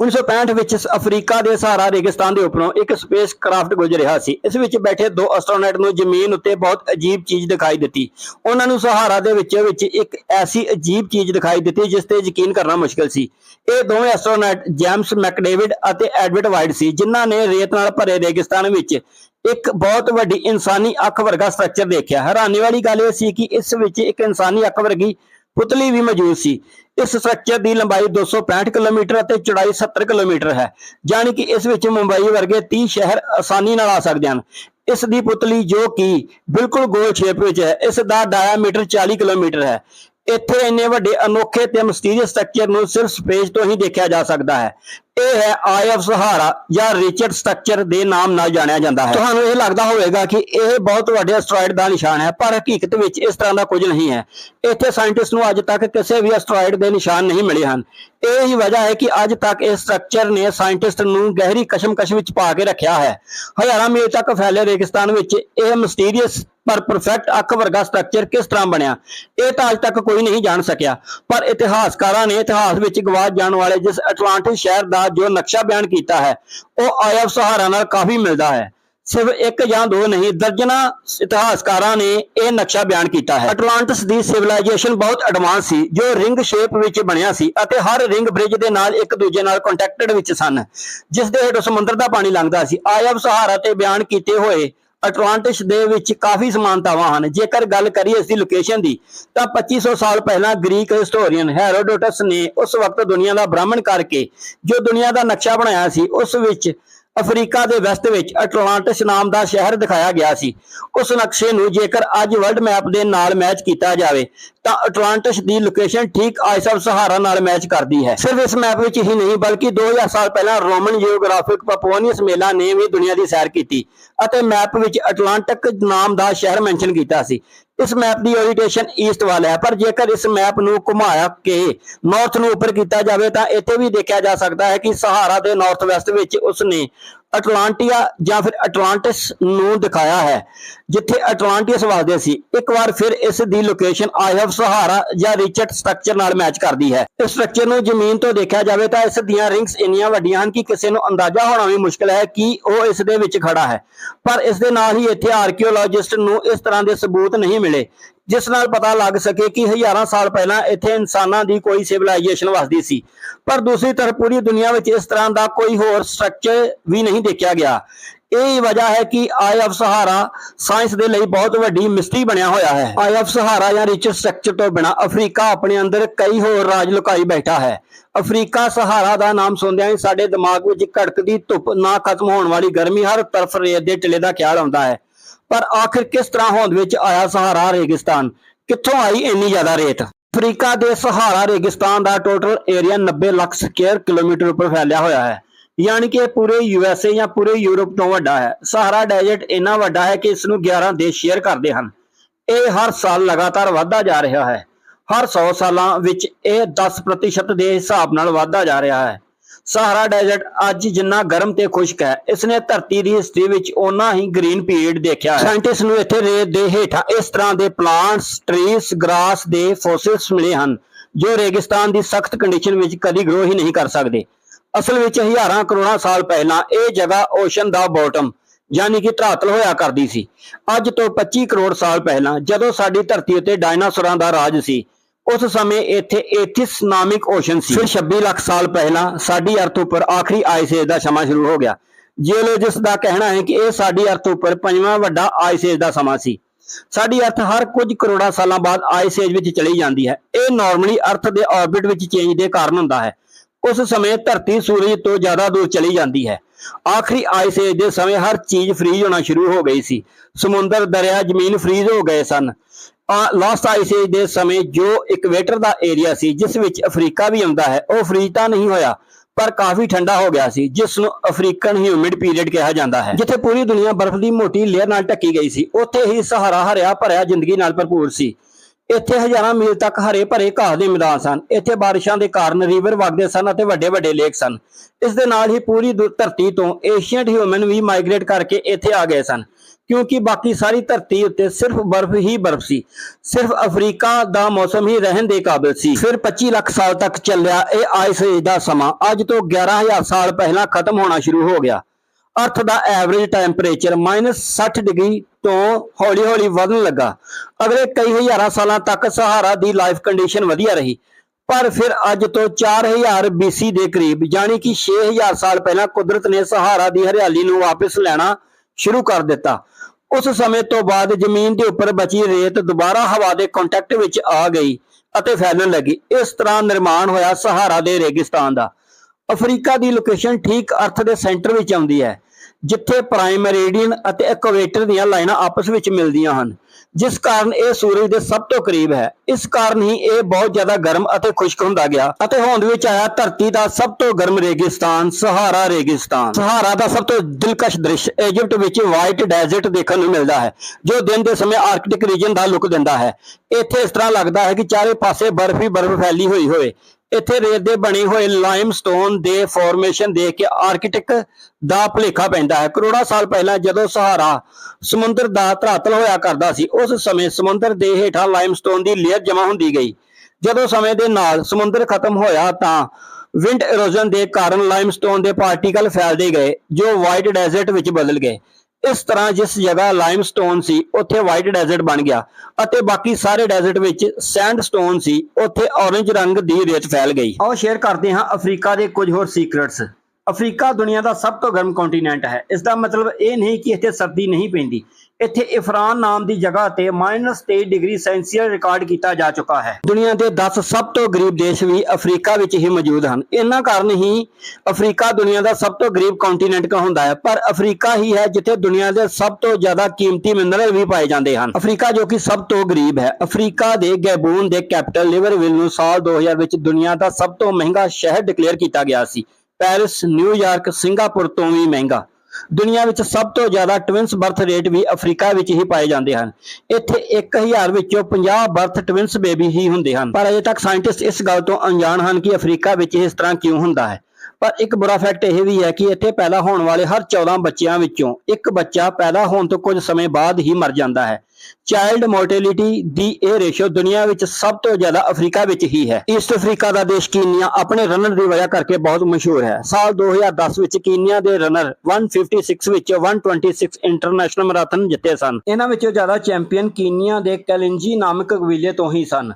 1965 ਵਿੱਚ ਅਫਰੀਕਾ ਦੇ ਸਹਾਰਾ ਰੇਗਿਸਤਾਨ ਦੇ ਉੱਪਰੋਂ ਇੱਕ ਸਪੇਸ ਕਰਾਫਟ ਗੁਜ਼ਰ ਰਿਹਾ ਸੀ। ਇਸ ਵਿੱਚ ਬੈਠੇ ਦੋ ਐਸਟ੍ਰੋਨੌਟ ਨੂੰ ਜ਼ਮੀਨ ਉੱਤੇ ਬਹੁਤ ਅਜੀਬ ਚੀਜ਼ ਦਿਖਾਈ ਦਿੱਤੀ। ਉਹਨਾਂ ਨੂੰ ਸਹਾਰਾ ਦੇ ਵਿੱਚ ਵਿੱਚ ਇੱਕ ਐਸੀ ਅਜੀਬ ਚੀਜ਼ ਦਿਖਾਈ ਦਿੱਤੀ ਜਿਸ ਤੇ ਯਕੀਨ ਕਰਨਾ ਮੁਸ਼ਕਲ ਸੀ। ਇਹ ਦੋਵੇਂ ਐਸਟ੍ਰੋਨੌਟ ਜੇਮਸ ਮੈਕਡੇਵਿਡ ਅਤੇ ਐਡਵਰਡ ਵਾਈਡ ਸੀ, ਜਿਨ੍ਹਾਂ ਨੇ ਰੇਤ ਨਾਲ ਭਰੇ ਰੇਗਿਸਤਾਨ ਵਿੱਚ ਇੱਕ ਬਹੁਤ ਵੱਡੀ ਇਨਸਾਨੀ ਅੱਖ ਵਰਗਾ ਸਟਰਕਚਰ ਦੇਖਿਆ। ਹੈਰਾਨੀ ਵਾਲੀ ਗੱਲ ਇਹ ਸੀ ਕਿ ਇਸ ਵਿੱਚ ਇੱਕ ਇਨਸਾਨੀ ਅੱਖ ਵਰਗੀ ਪੁਤਲੀ ਵੀ ਮੌਜੂਦ ਸੀ। ਇਸ ਸਟਰਕਚਰ ਦੀ ਲੰਬਾਈ 265 ਕਿਲੋਮੀਟਰ ਅਤੇ ਚੌੜਾਈ 70 ਕਿਲੋਮੀਟਰ ਹੈ ਜਾਣੀ ਕਿ ਇਸ ਵਿੱਚ ਮੁੰਬਈ ਵਰਗੇ 30 ਸ਼ਹਿਰ ਆਸਾਨੀ ਨਾਲ ਆ ਸਕਦੇ ਹਨ। ਇਸ ਦੀ ਪੁਤਲੀ ਜੋ ਕਿ ਬਿਲਕੁਲ ਗੋਲ ਸ਼ੇਪ ਵਿੱਚ ਹੈ, ਇਸ ਦਾ ਡਾਇਆਮੀਟਰ 40 ਕਿਲੋਮੀਟਰ ਹੈ। ਇੱਥੇ ਇੰਨੇ ਵੱਡੇ ਅਨੋਖੇ ਤੇ ਮਿਸਟੀਰੀਅਸ ਸਟਰਕਚਰ ਨੂੰ ਸਿਰਫ ਸਪੇਸ ਤੋਂ ਹੀ ਦੇਖਿਆ ਜਾ ਸਕਦਾ ਹੈ। ਇਹ ਹੈ ਆਈ ਆਫ ਸਹਾਰਾ ਜਾਂ ਰਿਚਰਡ ਸਟਰਕਚਰ ਦੇ ਨਾਮ ਨਾਲ ਜਾਣਿਆ ਜਾਂਦਾ ਹੈ। ਤੁਹਾਨੂੰ ਇਹ ਲੱਗਦਾ ਹੋਵੇਗਾ ਕਿ ਇਹ ਬਹੁਤ ਵੱਡੇ ਐਸਟਰੋਇਡ ਦਾ ਨਿਸ਼ਾਨ ਹੈ, ਪਰ ਹਕੀਕਤ ਵਿੱਚ ਇਸ ਤਰ੍ਹਾਂ ਦਾ ਕੁਝ ਨਹੀਂ ਹੈ। ਇੱਥੇ ਸਾਇੰਟਿਸਟ ਨੂੰ ਅੱਜ ਤੱਕ ਕਿਸੇ ਵੀ ਐਸਟਰੋਇਡ ਦੇ ਨਿਸ਼ਾਨ ਨਹੀਂ ਮਿਲੇ ਹਨ। ਇਹ ਹੀ ਵਜ੍ਹਾ ਹੈ ਕਿ ਅੱਜ ਤੱਕ ਇਸ ਸਟਰਕਚਰ ਨੇ ਸਾਇੰਟਿਸਟ ਨੂੰ ਗਹਿਰੀ ਕਸ਼ਮਕਸ਼ ਵਿੱਚ ਪਾ ਕੇ ਰੱਖਿਆ ਹੈ। ਹਜ਼ਾਰਾਂ ਮੀਲ ਤੱਕ ਫੈਲੇ ਰੇਗਿਸਤਾਨ ਵਿੱਚ ਇਹ ਮਿਸਟੀਰੀਅਸ ਪਰ ਪਰਫੈਕਟ ਅੱਖ ਵਰਗਾ ਸਟਰਕਚਰ ਕਿਸ ਤਰ੍ਹਾਂ ਬਣਿਆ? ਇਹ ਤਾਂ ਅੱਜ ਤੱਕ ਕੋਈ ਨਹੀਂ ਜਾਣ ਸਕਿਆ। ਪਰ ਇਤਿਹਾਸਕਾਰਾਂ ਨੇ ਇਤਿਹਾਸ ਵਿੱਚ ਗਵਾਚ ਜਾਣ ਵਾਲੇ ਜਿਸ ਅਟਲਾਂਟਿਸ ਸ਼ਹਿਰ ਦਾ ਜੋ ਨਕਸ਼ਾ ਬਿਆਨ ਕੀਤਾ ਹੈ, ਉਹ ਆਇਬ ਸਹਾਰਾ ਨਾਲ ਕਾਫੀ ਮਿਲਦਾ ਹੈ। ਸਿਰਫ ਇੱਕ ਜਾਂ ਦੋ ਨਹੀਂ, ਦਰਜਨਾਂ ਇਤਿਹਾਸਕਾਰਾਂ ਨੇ ਇਹ ਨਕਸ਼ਾ ਬਿਆਨ ਕੀਤਾ ਹੈ। ਅਟਲਾਂਟਿਸ ਦੀ ਸਿਵਲਾਈਜੇਸ਼ਨ ਬਹੁਤ ਐਡਵਾਂਸ ਸੀ, ਜੋ ਰਿੰਗ ਸ਼ੇਪ ਵਿੱਚ ਬਣਿਆ ਸੀ ਅਤੇ ਹਰ ਰਿੰਗ ਬ੍ਰਿਜ ਦੇ ਨਾਲ ਇੱਕ ਦੂਜੇ ਨਾਲ ਕੰਟੈਕਟਡ ਵਿੱਚ ਸਨ ਜਿਸ ਦੇ ਹੇਠੋਂ ਸਮੁੰਦਰ ਦਾ ਪਾਣੀ ਲੰਘਦਾ ਸੀ। ਆਇਬ ਸਹਾਰਾ ਤੇ ਬਿਆਨ ਕੀਤੇ ਹੋਏ ਅਟਲਾਂਟਿਸ ਦੇ ਵਿੱਚ ਕਾਫੀ ਸਮਾਨਤਾਵਾਂ ਹਨ। ਜੇਕਰ ਗੱਲ ਕਰੀਏ ਇਸ ਦੀ ਲੋਕੇਸ਼ਨ ਦੀ, ਤਾਂ 2500 ਸਾਲ ਪਹਿਲਾਂ ਗ੍ਰੀਕ ਹਿਸਟੋਰੀਅਨ ਹੈਰੋਡੋਟਸ ਨੇ ਉਸ ਵਕਤ ਦੁਨੀਆ ਦਾ ਬ੍ਰਾਹਮਣ ਕਰਕੇ ਜੋ ਦੁਨੀਆ ਦਾ ਨਕਸ਼ਾ ਬਣਾਇਆ ਸੀ, ਉਸ ਵਿੱਚ ਅਫਰੀਕਾ ਦੇ ਵੈਸਟ ਵਿੱਚ ਅਟਲਾਂਟਿਸ ਨਾਮ ਦਾ ਸ਼ਹਿਰ ਦਿਖਾਇਆ ਗਿਆ ਸੀ। ਉਸ ਨਕਸ਼ੇ ਨੂੰ ਜੇਕਰ ਅੱਜ ਵਰਲਡ ਮੈਪ ਦੇ ਨਾਲ ਮੈਚ ਕੀਤਾ ਜਾਵੇ, ਤਾਂ ਅਟਲਾਂਟਿਸ ਦੀ ਲੋਕੇਸ਼ਨ ਠੀਕ ਆਇਸਬ ਸਹਾਰਾ ਨਾਲ ਮੈਚ ਕਰਦੀ ਹੈ। ਸਿਰਫ ਇਸ ਮੈਪ ਵਿੱਚ ਹੀ ਨਹੀਂ, ਬਲਕਿ 2000 ਸਾਲ ਪਹਿਲਾਂ ਰੋਮਨ ਜਿਓਗ੍ਰਾਫਿਕ ਪਪੋਨੀਅਸ ਮੇਲਾ ਨੇ ਵੀ ਦੁਨੀਆ ਦੀ ਸੈਰ ਕੀਤੀ ਅਤੇ ਮੈਪ ਵਿੱਚ ਅਟਲਾਂਟਿਕ ਨਾਮ ਦਾ ਸ਼ਹਿਰ ਮੈਂਸ਼ਨ ਕੀਤਾ ਸੀ। ਇਸ ਮੈਪ ਦੀ ਓਰੀਏਂਟੇਸ਼ਨ ਈਸਟ ਵੱਲ ਹੈ। ਪਰ ਜੇਕਰ ਇਸ ਮੈਪ ਨੂੰ ਘੁਮਾਇਆ ਕੇ ਨਾਰਥ ਨੂੰ ਉੱਪਰ ਕੀਤਾ ਜਾਵੇ ਤਾਂ ਇੱਥੇ ਵੀ ਦੇਖਿਆ ਜਾ ਸਕਦਾ ਹੈ ਕਿ ਸਹਾਰਾ ਦੇ ਨਾਰਥ ਵੈਸਟ ਵਿੱਚ ਉਸਨੇ ਅਟਲਾਂਟੀਆ ਜਾਂ ਫਿਰ ਅਟਲਾਂਟਿਸ ਨੂੰ ਦਿਖਾਇਆ ਹੈ, ਜਿੱਥੇ ਅਟਲਾਂਟਿਸ ਵਸਦੇ ਸੀ। ਇੱਕ ਵਾਰ ਫਿਰ ਇਸ ਦੀ ਲੋਕੇਸ਼ਨ ਆਈ ਹੈਵ ਸਹਾਰਾ ਜਾਂ ਰਿਚਰਡ ਸਟਰਕਚਰ ਨਾਲ ਮੈਚ ਕਰਦੀ ਹੈ। ਇਸ ਸਟਰਕਚਰ ਨੂੰ ਜ਼ਮੀਨ ਤੋਂ ਦੇਖਿਆ ਜਾਵੇ ਤਾਂ ਇਸ ਦੀਆਂ ਰਿੰਗਸ ਇੰਨੀਆਂ ਵੱਡੀਆਂ ਹਨ ਕਿ ਕਿਸੇ ਨੂੰ ਅੰਦਾਜ਼ਾ ਹੋਣਾ ਵੀ ਮੁਸ਼ਕਲ ਹੈ ਕਿ ਉਹ ਇਸ ਦੇ ਵਿੱਚ ਖੜਾ ਹੈ। ਪਰ ਇਸ ਦੇ ਨਾਲ ਹੀ ਇੱਥੇ ਆਰਕੀਓਲੋਜਿਸਟ ਨੂੰ ਇਸ ਤਰ੍ਹਾਂ ਦੇ ਸਬੂਤ ਨਹੀਂ ਮਿਲੇ। ਜਿਸ ਨਾਲ ਪਤਾ ਲੱਗ ਸਕੇ ਕਿ ਹਜ਼ਾਰਾਂ ਸਾਲ ਪਹਿਲਾਂ ਇੱਥੇ ਇਨਸਾਨਾਂ ਦੀ ਕੋਈ ਸਿਵਲਾਈਜੇਸ਼ਨ ਵਸਦੀ ਸੀ। ਪਰ ਦੂਸਰੀ ਤਰਫ ਪੂਰੀ ਦੁਨੀਆ ਵਿੱਚ ਇਸ ਤਰ੍ਹਾਂ ਦਾ ਕੋਈ ਹੋਰ ਸਟਰਕਚਰ ਵੀ ਨਹੀਂ ਦੇਖਿਆ ਗਿਆ। ਇਹ ਵਜ੍ਹਾ ਹੈ ਕਿ ਆਈ ਆਫ ਸਹਾਰਾ ਸਾਇੰਸ ਦੇ ਲਈ ਬਹੁਤ ਵੱਡੀ ਮਿਸਟਰੀ ਬਣਿਆ ਹੋਇਆ ਹੈ। ਆਈ ਆਫ ਸਹਾਰਾ ਜਾਂ ਰਿਚਰ ਸਟਰਕਚਰ ਤੋਂ ਬਿਨਾ ਅਫਰੀਕਾ ਆਪਣੇ ਅੰਦਰ ਕਈ ਹੋਰ ਰਾਜ ਲੁਕਾਈ ਬੈਠਾ ਹੈ। ਅਫਰੀਕਾ ਸਹਾਰਾ ਦਾ ਨਾਮ ਸੁਣਦਿਆਂ ਹੀ ਸਾਡੇ ਦਿਮਾਗ ਵਿੱਚ ਘੜਕਦੀ ਧੁੱਪ ਨਾ ਖਤਮ ਹੋਣ ਵਾਲੀ ਗਰਮੀ ਹਰ ਤਰਫ ਰੇਤ ਦੇ ਟਿਲੇ ਦਾ ਖਿਆਲ ਆਉਂਦਾ ਹੈ। ਪਰ ਆਖਿਰ ਕਿਸ ਤਰ੍ਹਾਂ ਹੋਂਦ ਵਿੱਚ ਆਇਆ ਸਹਾਰਾ ਰੇਗਿਸਤਾਨ? ਕਿੱਥੋਂ ਆਈ ਇੰਨੀ ਜ਼ਿਆਦਾ ਰੇਤ? ਅਫਰੀਕਾ ਦੇ ਸਹਾਰਾ ਰੇਗਿਸਤਾਨ ਦਾ total area 90 lakh square kilometre ਉੱਪਰ ਫੈਲਿਆ ਹੋਇਆ ਹੈ। ਯਾਨੀ ਕਿ ਇਹ ਪੂਰੇ ਯੂਐਸਏ ਜਾਂ ਪੂਰੇ ਯੂਰਪ ਤੋਂ ਵੱਡਾ ਹੈ। ਸਹਾਰਾ ਡੈਜ਼ਰਟ ਇੰਨਾ ਵੱਡਾ ਹੈ ਕਿ ਇਸ ਨੂੰ 11 ਦੇਸ਼ ਸ਼ੇਅਰ ਕਰਦੇ ਹਨ। ਇਹ ਹਰ ਸਾਲ ਲਗਾਤਾਰ ਵਧਦਾ ਜਾ ਰਿਹਾ ਹੈ। ਹਰ 100 ਸਾਲਾਂ ਵਿੱਚ ਇਹ 10% ਦੇ ਹਿਸਾਬ ਨਾਲ ਵਧਦਾ ਜਾ ਰਿਹਾ ਹੈ। ਸਹਾਰਾ ਡੈਜ਼ਰਟ ਅੱਜ ਜਿੰਨਾ ਗਰਮ ਤੇ ਖੁਸ਼ਕ ਹੈ ਇਸ ਨੇ ਧਰਤੀ ਦੀ ਹਿਸਟਰੀ ਵਿੱਚ ਓਨਾ ਹੀ ਗ੍ਰੀਨ ਪੀਰੀਅਡ ਦੇਖਿਆ ਹੈ। ਸਾਇੰਟਿਸਟ ਨੂੰ ਇੱਥੇ ਰੇਤ ਦੇ ਹੇਠਾਂ ਇਸ ਤਰ੍ਹਾਂ ਦੇ ਪਲਾਂਟਸ ਟਰੀਸ ਗ੍ਰਾਸ ਦੇ ਫੋਸਿਲਸ ਮਿਲੇ ਹਨ, ਜੋ ਰੇਗਿਸਤਾਨ ਦੀ ਸਖਤ ਕੰਡੀਸ਼ਨ ਵਿੱਚ ਕਦੀ ਗਰੋ ਹੀ ਨਹੀਂ ਕਰ ਸਕਦੇ। ਅਸਲ ਵਿੱਚ ਹਜ਼ਾਰਾਂ ਕਰੋੜਾਂ ਸਾਲ ਪਹਿਲਾਂ ਇਹ ਜਗ੍ਹਾ ਓਸ਼ਨ ਦਾ ਬਾਟਮ ਯਾਨੀ ਕਿ ਧਰਾਤਲ ਹੋਇਆ ਕਰਦੀ ਸੀ। ਅੱਜ ਤੋਂ 25 ਕਰੋੜ ਸਾਲ ਪਹਿਲਾਂ ਜਦੋਂ ਸਾਡੀ ਧਰਤੀ ਉੱਤੇ ਡਾਇਨਾਸੌਰਾਂ ਦਾ ਰਾਜ ਸੀ ਉਸ ਸਮੇਂ ਇੱਥੇ ਏਥਿਸ ਨਾਮਿਕ ਓਸ਼ਨ ਸੀ। ਫਿਰ 26 ਲੱਖ ਸਾਲ ਪਹਿਲਾਂ ਸਾਡੀ ਅਰਥ ਉੱਪਰ ਆਖਰੀ ਆਈਸ ਏਜ ਦਾ ਸਮਾਂ ਸ਼ੁਰੂ ਹੋ ਗਿਆ। ਜੀਓਲੋਜਿਸਟ ਦਾ ਕਹਿਣਾ ਹੈ ਕਿ ਇਹ ਸਾਡੀ ਅਰਥ ਉੱਪਰ ਪੰਜਵਾਂ ਵੱਡਾ ਆਈਸ ਏਜ ਦਾ ਸਮਾਂ ਸੀ। ਸਾਡੀ ਅਰਥ ਹਰ ਕੁਝ ਕਰੋੜਾਂ ਸਾਲਾਂ ਬਾਅਦ ਆਈਸ ਏਜ ਵਿੱਚ ਚਲੀ ਜਾਂਦੀ ਹੈ। ਇਹ ਨਾਰਮਲੀ ਅਰਥ ਦੇ ਆਰਬਿਟ ਵਿੱਚ ਚੇਂਜ ਦੇ ਕਾਰਨ ਹੁੰਦਾ ਹੈ। ਉਸ ਸਮੇਂ ਧਰਤੀ ਸੂਰਜ ਤੋਂ ਜ਼ਿਆਦਾ ਦੂਰ ਚਲੀ ਜਾਂਦੀ ਹੈ। ਆਖਰੀ ਆਈਸ ਏਜ ਦੇ ਸਮੇਂ ਹਰ ਚੀਜ਼ ਫ੍ਰੀਜ਼ ਹੋਣਾ ਸ਼ੁਰੂ ਹੋ ਗਈ ਸੀ। ਸਮੁੰਦਰ, ਦਰਿਆ, ਜ਼ਮੀਨ ਫ੍ਰੀਜ਼ ਹੋ ਗਏ ਸਨ। ਲਾਸਟ ਆਈਸ ਦੇ ਸਮੇਂ ਜੋ ਇਕਵੇਟਰ ਦਾ ਏਰੀਆ ਸੀ, ਜਿਸ ਵਿੱਚ ਅਫਰੀਕਾ ਵੀ ਆਉਂਦਾ ਹੈ, ਉਹ ਫ੍ਰੀਜ਼ ਤਾਂ ਨਹੀਂ ਹੋਇਆ, ਪਰ ਕਾਫੀ ਠੰਡਾ ਹੋ ਗਿਆ ਸੀ, ਜਿਸ ਨੂੰ ਅਫਰੀਕਨ ਹਿਊਮਿਡ ਪੀਰੀਅਡ ਕਿਹਾ ਜਾਂਦਾ ਹੈ। ਜਿੱਥੇ ਪੂਰੀ ਦੁਨੀਆ ਬਰਫ਼ ਦੀ ਮੋਟੀ ਲੇਅਰ ਨਾਲ ਢੱਕੀ ਗਈ ਸੀ, ਉੱਥੇ ਹੀ ਸਹਾਰਾ ਹਰਿਆ ਭਰਿਆ ਜ਼ਿੰਦਗੀ ਨਾਲ ਭਰਪੂਰ ਸੀ। ਇੱਥੇ ਹਜ਼ਾਰਾਂ ਮੀਲ ਤੱਕ ਹਰੇ ਭਰੇ ਘਾਹ ਦੇ ਮੈਦਾਨ ਸਨ, ਇੱਥੇ ਬਾਰਿਸ਼ਾਂ ਦੇ ਕਾਰਨ ਰਿਵਰ ਵਗਦੇ ਸਨ ਅਤੇ ਵੱਡੇ ਵੱਡੇ ਲੇਕ ਸਨ। ਇਸ ਦੇ ਨਾਲ ਹੀ ਪੂਰੀ ਦੁ- ਧਰਤੀ ਤੋਂ ਏਸ਼ੀਅਨਟ ਹਿਊਮਨ ਵੀ ਮਾਈਗ੍ਰੇਟ ਕਰਕੇ ਇੱਥੇ ਆ ਗਏ ਸਨ। ਕਿਉਂਕਿ ਬਾਕੀ ਸਾਰੀ ਧਰਤੀ ਉੱਤੇ ਸਿਰਫ ਬਰਫ਼ ਹੀ ਬਰਫ਼ ਸੀ। ਸਿਰਫ ਅਫਰੀਕਾ ਦਾ ਮੌਸਮ ਹੀ ਰਹਿਣ ਦੇ ਕਾਬਿਲ ਸੀ। ਫਿਰ 25 ਲੱਖ ਸਾਲ ਤੱਕ ਚੱਲਿਆ ਇਹ ਆਈਸ ਏਜ ਦਾ ਸਮਾਂ। ਅੱਜ ਤੋਂ 11000 ਸਾਲ ਪਹਿਲਾਂ ਖਤਮ ਹੋਣਾ ਸ਼ੁਰੂ ਹੋ ਗਿਆ। ਅਰਥ ਦਾ ਐਵਰੇਜ ਟੈਂਪਰੇਚਰ -60 ਡਿਗਰੀ ਤੋਂ ਹੌਲੀ-ਹੌਲੀ ਵਧਣ ਲੱਗਾ। ਅਗਲੇ ਕਈ ਹਜ਼ਾਰਾਂ ਸਾਲਾਂ ਤੱਕ ਸਹਾਰਾ ਦੀ ਲਾਈਫ ਕੰਡੀਸ਼ਨ ਵਧੀਆ ਰਹੀ। ਪਰ ਫਿਰ ਅੱਜ ਤੋਂ 4000 BC ਦੇ ਕਰੀਬ ਯਾਨੀ ਕਿ 6000 ਸਾਲ ਪਹਿਲਾਂ ਕੁਦਰਤ ਨੇ ਸਹਾਰਾ ਦੀ ਹਰਿਆਲੀ ਨੂੰ ਵਾਪਸ ਲੈਣਾ ਸ਼ੁਰੂ ਕਰ ਦਿੱਤਾ। ਉਸ ਸਮੇਂ ਤੋਂ ਬਾਅਦ ਜ਼ਮੀਨ ਦੇ ਉੱਪਰ ਬਚੀ ਰੇਤ ਦੁਬਾਰਾ ਹਵਾ ਦੇ ਕੰਟੈਕਟ ਵਿੱਚ ਆ ਗਈ ਅਤੇ ਫੈਲਣ ਲੱਗੀ। ਇਸ ਤਰ੍ਹਾਂ ਨਿਰਮਾਣ ਹੋਇਆ ਸਹਾਰਾ ਦੇ ਰੇਗਿਸਤਾਨ ਦਾ। ਅਫਰੀਕਾ ਦੀ ਲੋਕੇਸ਼ਨ ਠੀਕ ਅਰਥ ਦੇ ਸੈਂਟਰ ਵਿੱਚ ਆਉਂਦੀ ਹੈ, ਜਿੱਥੇ ਪ੍ਰਾਈਮ ਅਤੇ ਇਕੁਏਟਰ ਦੀਆਂ ਲਾਈਨਾਂ ਆਪਸ ਵਿੱਚ ਮਿਲਦੀਆਂ ਹਨ। ਜਿਸ ਕਾਰਨ ਇਹ ਸੂਰਜ ਦੇ ਸਭ ਤੋਂ ਕਰੀਬ ਹੈ। ਇਸ ਕਾਰਨ ਹੀ ਇਹ ਬਹੁਤ ਜ਼ਿਆਦਾ ਗਰਮ ਅਤੇ ਖੁਸ਼ਕ ਹੁੰਦਾ ਗਿਆ ਅਤੇ ਹੋਂਦ ਵਿੱਚ ਆਇਆ ਧਰਤੀ ਦਾ ਸਭ ਤੋਂ ਗਰਮ ਰੇਗਿਸਤਾਨ, ਸਹਾਰਾ ਰੇਗਿਸਤਾਨ। ਸਹਾਰਾ ਦਾ ਸਭ ਤੋਂ ਦਿਲਕਸ਼ ਦ੍ਰਿਸ਼ ਇਜਿਪਟ ਵਿੱਚ ਵਾਈਟ ਡੈਜ਼ਰਟ ਦੇਖਣ ਨੂੰ ਮਿਲਦਾ ਹੈ, ਜੋ ਦਿਨ ਦੇ ਸਮੇਂ ਆਰਕਟਿਕ ਰੀਜਨ ਦਾ ਲੁੱਕ ਦਿੰਦਾ ਹੈ। ਇੱਥੇ ਇਸ ਤਰ੍ਹਾਂ ਲੱਗਦਾ ਹੈ ਕਿ ਚਾਰੇ ਪਾਸੇ ਬਰਫ਼ ਹੀ ਬਰਫ਼ ਫੈਲੀ ਹੋਈ ਹੋਵੇ ਇੱਥੇ ਰੇਤ ਦੇ ਬਣੇ ਹੋਏ ਲਾਈਮਸਟੋਨ ਦੇ ਫਾਰਮੇਸ਼ਨ ਦੇਖ ਕੇ ਆਰਕੀਟੈਕਟ ਦਾ ਭੁਲੇਖਾ ਪੈਂਦਾ ਹੈ। ਕਰੋੜਾਂ ਸਾਲ ਪਹਿਲਾਂ ਜਦੋਂ ਸਹਾਰਾ ਸਮੁੰਦਰ ਦਾ ਧਰਾਤਲ ਹੋਇਆ ਕਰਦਾ ਸੀ, ਉਸ ਸਮੇਂ ਸਮੁੰਦਰ ਦੇ ਹੇਠਾਂ ਲਾਈਮਸਟੋਨ ਦੀ ਲੇਅਰ ਜਮ੍ਹਾਂ ਹੁੰਦੀ ਗਈ। ਜਦੋਂ ਸਮੇਂ ਦੇ ਨਾਲ ਸਮੁੰਦਰ ਖਤਮ ਹੋਇਆ ਤਾਂ ਵਿੰਡ ਇਰੋਜ਼ਨ ਦੇ ਕਾਰਨ ਲਾਈਮਸਟੋਨ ਦੇ ਪਾਰਟੀਕਲ ਫੈਲਦੇ ਗਏ, ਜੋ ਵਾਈਟ ਡੈਜ਼ਰਟ ਵਿੱਚ ਬਦਲ ਗਏ। ਇਸ ਤਰ੍ਹਾਂ ਜਿਸ ਜਗ੍ਹਾ ਲਾਈਮਸਟੋਨ ਸੀ, ਉੱਥੇ ਵਾਈਟ ਡੈਜ਼ਰਟ ਬਣ ਗਿਆ ਅਤੇ ਬਾਕੀ ਸਾਰੇ ਡੈਜ਼ਰਟ ਵਿੱਚ ਸੈਂਡਸਟੋਨ ਸੀ, ਉੱਥੇ ਔਰੇਂਜ ਰੰਗ ਦੀ ਰੇਤ ਫੈਲ ਗਈ। ਆਓ ਸ਼ੇਅਰ ਕਰਦੇ ਹਾਂ ਅਫਰੀਕਾ ਦੇ ਕੁਝ ਹੋਰ ਸੀਕ੍ਰੇਟਸ ਅਫਰੀਕਾ ਦੁਨੀਆ ਦਾ ਸਭ ਤੋਂ ਗਰਮ ਕੰਟੀਨੈਂਟ ਹੈ। ਇਸ ਦਾ ਮਤਲਬ ਇਹ ਨਹੀਂ ਕਿ ਇੱਥੇ ਸਰਦੀ ਨਹੀਂ ਪੈਂਦੀ। ਇੱਥੇ ਇਫਰਾਨ ਨਾਮ ਦੀ ਜਗ੍ਹਾ ਤੇ -23 ਡਿਗਰੀ ਸੈਂਸੀਅਸ ਰਿਕਾਰਡ ਕੀਤਾ ਜਾ ਚੁੱਕਾ ਹੈ। ਦੁਨੀਆ ਦੇ 10 ਸਭ ਤੋਂ ਗਰੀਬ ਦੇਸ਼ ਵੀ ਅਫਰੀਕਾ ਵਿੱਚ ਹੀ ਮੌਜੂਦ ਹਨ। ਇਹਨਾਂ ਕਾਰਨ ਹੀ ਅਫਰੀਕਾ ਦੁਨੀਆ ਦਾ ਸਭ ਤੋਂ ਗਰੀਬ ਕੰਟੀਨੈਂਟ ਕਹਾਉਂਦਾ ਹੈ? ਪਰ ਅਫਰੀਕਾ ਹੀ ਹੈ ਜਿੱਥੇ ਦੁਨੀਆ ਦੇ ਸਭ ਤੋਂ ਜ਼ਿਆਦਾ ਕੀਮਤੀ ਮਿਨਰਲ ਵੀ ਪਾਏ ਜਾਂਦੇ ਹਨ। ਅਫਰੀਕਾ ਜੋ ਕਿ ਸਭ ਤੋਂ ਗਰੀਬ ਹੈ। ਅਫਰੀਕਾ ਦੇ ਗੈਬੂਨ ਦੇ ਕੈਪੀਟਲ ਲਿਵਰਵਿਲ ਨੂੰ ਸਾਲ 2000 ਵਿੱਚ ਦੁਨੀਆ ਦਾ ਸਭ ਤੋਂ ਮਹਿੰਗਾ ਸ਼ਹਿਰ ਡਿਕਲੇਅਰ ਕੀਤਾ ਗਿਆ ਸੀ। ਪੈਰਿਸ ਨਿਊਯਾਰਕ ਸਿੰਗਾਪੁਰ ਤੋਂ ਵੀ ਮਹਿੰਗਾ। ਦੁਨੀਆ ਵਿੱਚ ਸਭ ਤੋਂ ਜ਼ਿਆਦਾ ਟਵਿੰਸ ਬਰਥ ਰੇਟ ਵੀ ਅਫਰੀਕਾ ਵਿੱਚ ਹੀ ਪਾਏ ਜਾਂਦੇ ਹਨ। ਇੱਥੇ 1000 ਵਿੱਚੋਂ 50 ਬਰਥ ਟਵਿੰਸ ਬੇਬੀ ਹੀ ਹੁੰਦੇ ਹਨ। ਪਰ ਅਜੇ ਤੱਕ ਸਾਇੰਟਿਸਟ ਇਸ ਗੱਲ ਤੋਂ ਅਣਜਾਣ ਹਨ ਕਿ ਅਫਰੀਕਾ ਵਿੱਚ ਇਸ ਤਰ੍ਹਾਂ ਕਿਉਂ ਹੁੰਦਾ ਹੈ। ਪਰ ਇੱਕ ਬੁਰਾ ਫੈਕਟ ਇਹ ਵੀ ਹੈ ਕਿ ਇੱਥੇ ਪੈਦਾ ਹੋਣ ਵਾਲੇ ਹਰ 14 ਬੱਚਿਆਂ ਵਿੱਚੋਂ ਇੱਕ ਬੱਚਾ ਪੈਦਾ ਹੋਣ ਤੋਂ ਕੁਝ ਸਮੇਂ ਬਾਅਦ ਹੀ ਮਰ ਜਾਂਦਾ ਹੈ। ਚਾਈਲਡ ਮੋਰਟੈਲਿਟੀ ਦੀ ਇਹ ਰੇਸ਼ੋ ਦੁਨੀਆ ਵਿੱਚ ਸਭ ਤੋਂ ਜ਼ਿਆਦਾ ਅਫਰੀਕਾ ਵਿੱਚ ਹੀ ਹੈ। ਈਸਟ ਅਫਰੀਕਾ ਦਾ ਦੇਸ਼ ਕੀਨੀਆ ਆਪਣੇ ਰਨਰ ਦੀ ਵਜ੍ਹਾ ਕਰਕੇ ਬਹੁਤ ਮਸ਼ਹੂਰ ਹੈ। ਸਾਲ 2010 ਵਿੱਚ ਕੀਨੀਆ ਦੇ ਰਨਰ 156 ਵਿੱਚ 126 ਇੰਟਰਨੈਸ਼ਨਲ ਮੈਰਾਥਨ ਜਿੱਤੇ ਸਨ। ਇਹਨਾਂ ਵਿੱਚੋਂ ਜ਼ਿਆਦਾ ਚੈਂਪੀਅਨ ਕੀਨੀਆ ਦੇ ਕੈਲਿੰਜੀ ਨਾਮਕ ਕਬੀਲੇ ਤੋਂ ਹੀ ਸਨ।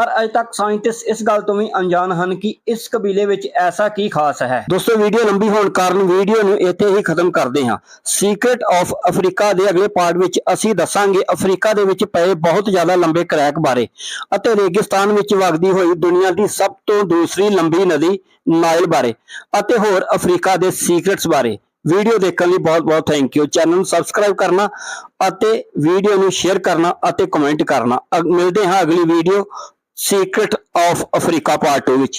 ਪਰ ਅਜੇ ਤੱਕ ਸਾਇੰਟਿਸਟ ਇਸ ਗੱਲ ਤੋਂ ਵੀ ਅਣਜਾਣ ਹਨ ਕਿ ਇਸ ਕਬੀਲੇ ਵਿੱਚ ਐਸਾ ਕੀ ਖਾਸ ਹੈ। ਦੋਸਤੋ ਵੀਡੀਓ ਲੰਬੀ ਹੋਣ ਕਾਰਨ ਵੀਡੀਓ ਨੂੰ ਇੱਥੇ ਹੀ ਖਤਮ ਕਰਦੇ ਹਾਂ। ਸੀਕ੍ਰੇਟ ਆਫ ਅਫਰੀਕਾ ਦੇ ਅਗਲੇ ਪਾਰਟ ਵਿੱਚ ਅਸੀਂ ਦੱਸਾਂਗੇ ਅਫਰੀਕਾ ਦੇ ਵਿੱਚ ਪਏ ਬਹੁਤ ਜ਼ਿਆਦਾ ਲੰਬੇ ਕਰੈਕ ਬਾਰੇ ਅਤੇ ਰੇਗਿਸਤਾਨ ਵਿੱਚ ਵਗਦੀ ਹੋਈ ਦੁਨੀਆ ਦੀ ਸਭ ਤੋਂ ਦੂਸਰੀ ਲੰਬੀ ਨਦੀ ਨਾਈਲ ਬਾਰੇ ਅਤੇ ਹੋਰ ਅਫਰੀਕਾ ਦੇ ਸੀਕ੍ਰੇਟਸ ਬਾਰੇ। ਵੀਡੀਓ ਦੇਖਣ ਲਈ ਬਹੁਤ ਬਹੁਤ ਥੈਂਕ ਯੂ ਚੈਨਲ ਨੂੰ ਸਬਸਕ੍ਰਾਈਬ ਕਰਨਾ ਅਤੇ ਵੀਡੀਓ ਨੂੰ ਸ਼ੇਅਰ ਕਰਨਾ ਅਤੇ ਕਮੈਂਟ ਕਰਨਾ। ਅਗ- ਮਿਲਦੇ ਹਾਂ ਅਗਲੀ video secret of Africa part 2 ਵਿੱਚ।